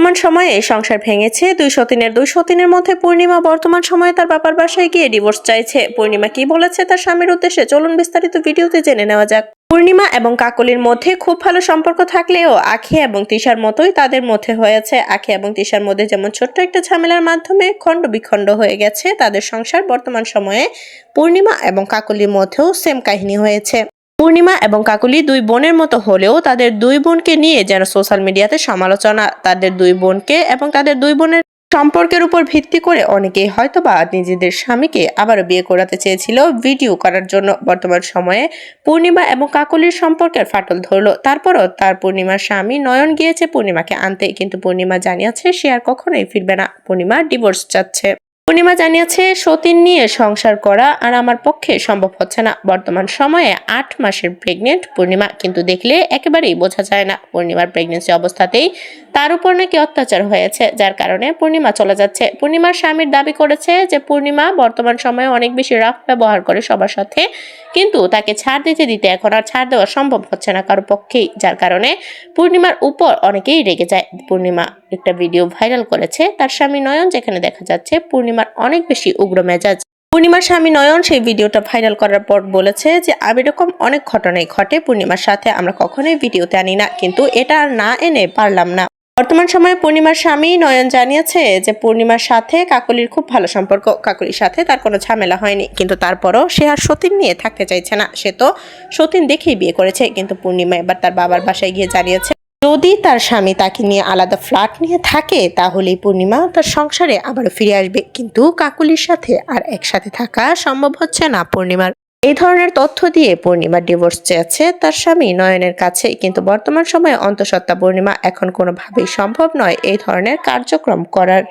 বর্তমান সময়ে সংসার ভেঙেছে দুই সতীনের দুই সতীনের মধ্যে পূর্ণিমা বর্তমান সময়ে তার বাবার বাসায় গিয়ে ডিভোর্স চাইছে। পূর্ণিমা কি বলেছে তার স্বামীর উদ্দেশ্যে? চলুন বিস্তারিত ভিডিওতে জেনে নেওয়া যাক। পূর্ণিমা এবং কাকলির মধ্যে খুব ভালো সম্পর্ক থাকলেও আখি এবং তিশার মতোই তাদের মধ্যে হয়েছে। আখি এবং তিশার মধ্যে যেমন ছোট্ট একটা ঝামেলার মাধ্যমে খণ্ড বিখণ্ড হয়ে গেছে, তাদের সংসার বর্তমান সময়ে পূর্ণিমা এবং কাকলির মধ্যেও সেম কাহিনী হয়েছে। পূর্ণিমা এবং কাকুলি দুই বোনের মতো হলেও তাদের দুই বোনকে নিয়ে যেন সোশ্যাল মিডিয়াতে সমালোচনা, তাদের দুই বোনকে এবং তাদের দুই বোনের সম্পর্কের উপর ভিত্তি করে অনেকেই হয়তো বা নিজেদের স্বামীকে আবারও বিয়ে করাতে চেয়েছিল। ভিডিও করার জন্য বর্তমান সময়ে পূর্ণিমা এবং কাকলির সম্পর্কের ফাটল ধরলো। তারপরও তার পূর্ণিমার স্বামী নয়ন গিয়েছে পূর্ণিমাকে আনতে, কিন্তু পূর্ণিমা জানিয়েছে সে আর কখনোই ফিরবে না। পূর্ণিমা ডিভোর্স চাচ্ছে। পূর্ণিমা জানিয়েছে, সতীন নিয়ে সংসার করা আর আমার পক্ষে সম্ভব হচ্ছে না। বর্তমান সময়ে আট মাসের প্রেগনেন্ট পূর্ণিমা, কিন্তু দেখলে একেবারেই বোঝা যায় না পূর্ণিমার প্রেগনেন্সি অবস্থাতেই তার উপর নাকি অত্যাচার হয়েছে, যার কারণে পূর্ণিমা চলে যাচ্ছে। পূর্ণিমার স্বামীর দাবি করেছে যে, পূর্ণিমা বর্তমান সময়ে অনেক বেশি রাফ ব্যবহার করে সবার সাথে। কিন্তু তাকে ছাড় দিতে দিতে এখন আর ছাড় দেওয়া সম্ভব হচ্ছে না কারও পক্ষেই, যার কারণে পূর্ণিমার উপর অনেকেই রেগে যায়। পূর্ণিমা একটা ভিডিও ভাইরাল করেছে, তার স্বামী নয়ন, যেখানে দেখা যাচ্ছে পূর্ণিমার অনেক বেশি উগ্র মেজাজ। পূর্ণিমার স্বামী নয়ন সেই ভিডিওটা ভাইরাল করার পর বলেছে যে এরকম অনেক ঘটনাই ঘটে পূর্ণিমার সাথে, আমরা কখনোই ভিডিওতে আনি না, কিন্তু এটা আর না এনে পারলাম না। বর্তমান সময়ে পূর্ণিমার স্বামী নয়ন জানিয়েছে যে পূর্ণিমার সাথে কাকলির খুব ভালো সম্পর্ক। কাকলির সাথে তার কোনো ঝামেলা হয়নি, কিন্তু তারপরও সে আর সতীন নিয়ে থাকতে চাইছে না। সে তো সতীন দেখেই বিয়ে করেছে, কিন্তু পূর্ণিমা এবার তার বাবার বাসায় গিয়ে জানিয়েছে, যদি তার স্বামী তাকে নিয়ে আলাদা ফ্ল্যাট নিয়ে থাকে, তাহলেই পূর্ণিমা তার সংসারে আবারও ফিরে আসবে। কিন্তু কাকুলির সাথে আর একসাথে থাকা সম্ভব হচ্ছে না পূর্ণিমার। এই ধরনের তথ্য দিয়ে পূর্ণিমা ডিভোর্স চেয়েছে তার স্বামী নয়নের কাছে কিন্তু বর্তমান সময়ে অন্তঃসত্ত্বা পূর্ণিমা এখন কোনোভাবেই সম্ভব নয় এই ধরনের কার্যক্রম করার।